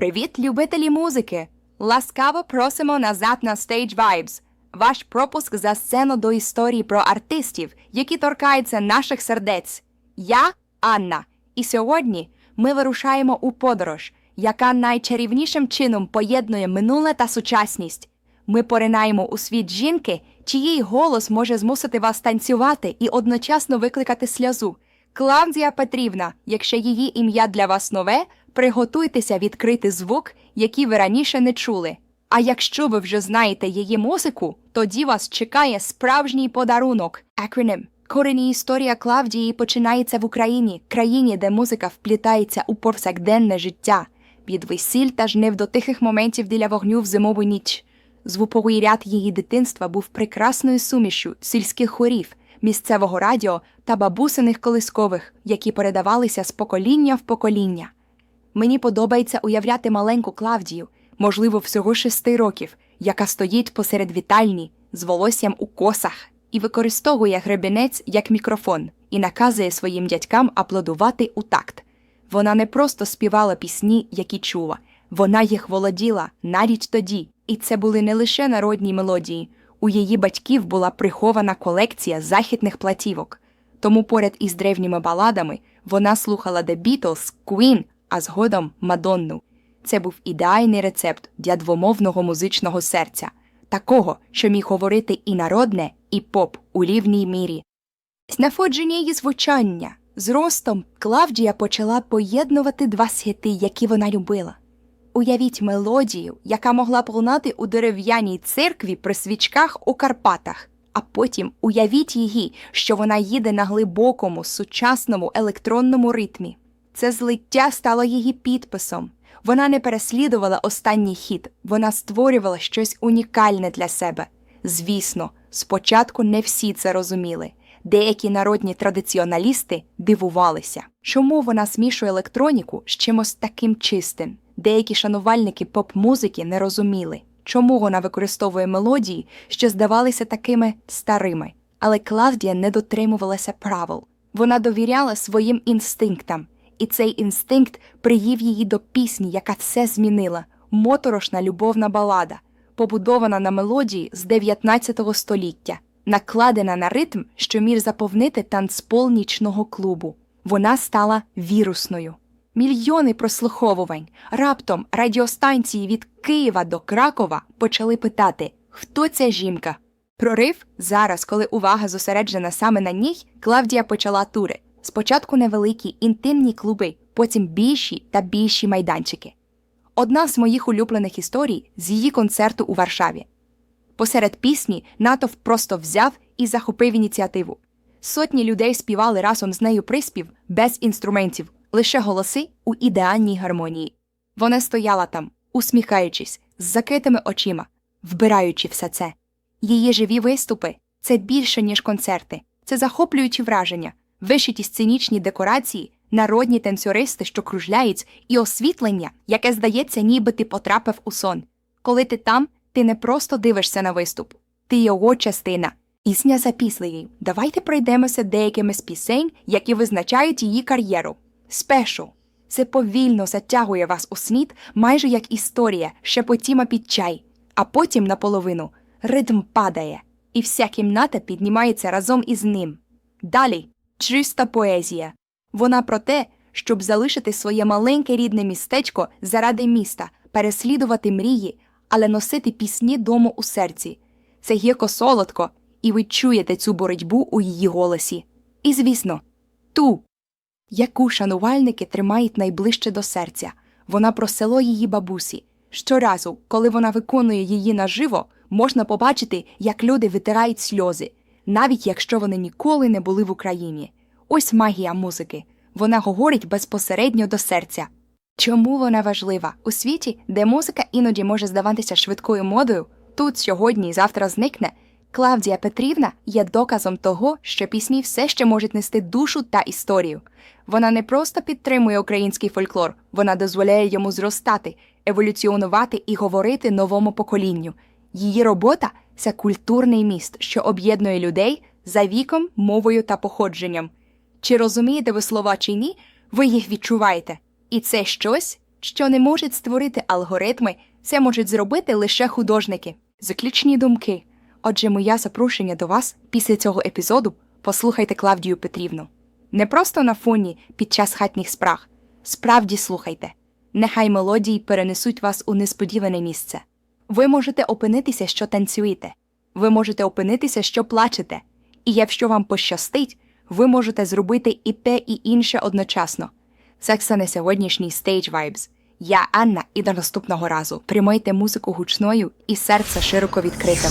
Привіт, любителі музики! Ласкаво просимо назад на Stage Vibes. Ваш пропуск за сцену до історії про артистів, які торкаються наших сердець. Я Анна. І сьогодні ми вирушаємо у подорож, яка найчарівнішим чином поєднує минуле та сучасність. Ми поринаємо у світ жінки, чиїй голос може змусити вас танцювати і одночасно викликати сльозу. Клавдія Петрівна, якщо її ім'я для вас нове, приготуйтеся відкрити звук, який ви раніше не чули. А якщо ви вже знаєте її музику, тоді вас чекає справжній подарунок. Acronym. Корені історія Клавдії починається в Україні, країні, де музика вплітається у повсякденне життя, від весіль та жнив до тихих моментів біля вогню в зимову ніч. Звуковий ряд її дитинства був прекрасною сумішю сільських хорів, місцевого радіо та бабусиних колискових, які передавалися з покоління в покоління. Мені подобається уявляти маленьку Клавдію, можливо, всього шести років, яка стоїть посеред вітальні з волоссям у косах і використовує гребінець як мікрофон і наказує своїм дядькам аплодувати у такт. Вона не просто співала пісні, які чула, вона їх володіла навіть тоді, і це були не лише народні мелодії. У її батьків була прихована колекція західних платівок. Тому поряд із древніми баладами вона слухала The Beatles, Queen, а згодом Мадонну. Це був ідеальний рецепт для двомовного музичного серця, такого, що міг говорити і народне, і поп у рівній мірі. Знаходження її звучання з ростом Клавдія почала поєднувати два світи, які вона любила. Уявіть мелодію, яка могла б лунати у дерев'яній церкві при свічках у Карпатах, а потім уявіть її, що вона їде на глибокому, сучасному електронному ритмі. Це злиття стало її підписом. Вона не переслідувала останній хід, вона створювала щось унікальне для себе. Звісно, спочатку не всі це розуміли. Деякі народні традиціоналісти дивувалися, чому вона змішує електроніку з чимось таким чистим. Деякі шанувальники поп-музики не розуміли, чому вона використовує мелодії, що здавалися такими старими. Але Клавдія не дотримувалася правил. Вона довіряла своїм інстинктам, і цей інстинкт привів її до пісні, яка все змінила моторошна любовна балада, побудована на мелодії з 19 століття, накладена на ритм, що міг заповнити танцпол нічного клубу. Вона стала вірусною. Мільйони прослуховувань. Раптом радіостанції від Києва до Кракова почали питати, хто ця жінка. Прорив зараз, коли увага зосереджена саме на ній, Клавдія почала тури. Спочатку невеликі інтимні клуби, потім більші та більші майданчики. Одна з моїх улюблених історій з її концерту у Варшаві. Посеред пісні натовп просто взяв і захопив ініціативу. Сотні людей співали разом з нею приспів без інструментів, лише голоси у ідеальній гармонії. Вона стояла там, усміхаючись, з закритими очима, вбираючи все це. Її живі виступи це більше, ніж концерти, це захоплюючі враження, вишиті сценічні декорації, народні танцюристи, що кружляють, і освітлення, яке здається, ніби ти потрапив у сон. Коли ти там, ти не просто дивишся на виступ, ти його частина. Пісня за піснею. Давайте пройдемося деякими з пісень, які визначають її кар'єру. Спешл. Це повільно затягує вас у снід, майже як історія, шепотіма під чай, а потім наполовину ритм падає, і вся кімната піднімається разом із ним. Далі чиста поезія. Вона про те, щоб залишити своє маленьке рідне містечко заради міста, переслідувати мрії, але носити пісні дому у серці. Це гірко солодко, і ви чуєте цю боротьбу у її голосі. І, звісно, ту, яку шанувальники тримають найближче до серця. Вона про село її бабусі. Щоразу, коли вона виконує її наживо, можна побачити, як люди витирають сльози, навіть якщо вони ніколи не були в Україні. Ось магія музики. Вона говорить безпосередньо до серця. Чому вона важлива? У світі, де музика іноді може здаватися швидкою модою, тут сьогодні і завтра зникне. Клавдія Петрівна є доказом того, що пісні все ще можуть нести душу та історію. Вона не просто підтримує український фольклор, вона дозволяє йому зростати, еволюціонувати і говорити новому поколінню. Її робота це культурний міст, що об'єднує людей за віком, мовою та походженням. Чи розумієте ви слова чи ні, ви їх відчуваєте. І це щось, що не можуть створити алгоритми, це можуть зробити лише художники. Заключні думки. Отже, моє запрошення до вас після цього епізоду послухайте Клавдію Петрівну. Не просто на фоні під час хатніх справ. Справді слухайте. Нехай мелодії перенесуть вас у несподіване місце. Ви можете опинитися, що танцюєте. Ви можете опинитися, що плачете. І якщо вам пощастить, ви можете зробити і те, і інше одночасно. Все на сьогоднішній Stage Vibes. Я Анна, і до наступного разу. Приймайте музику гучною і серце широко відкритим.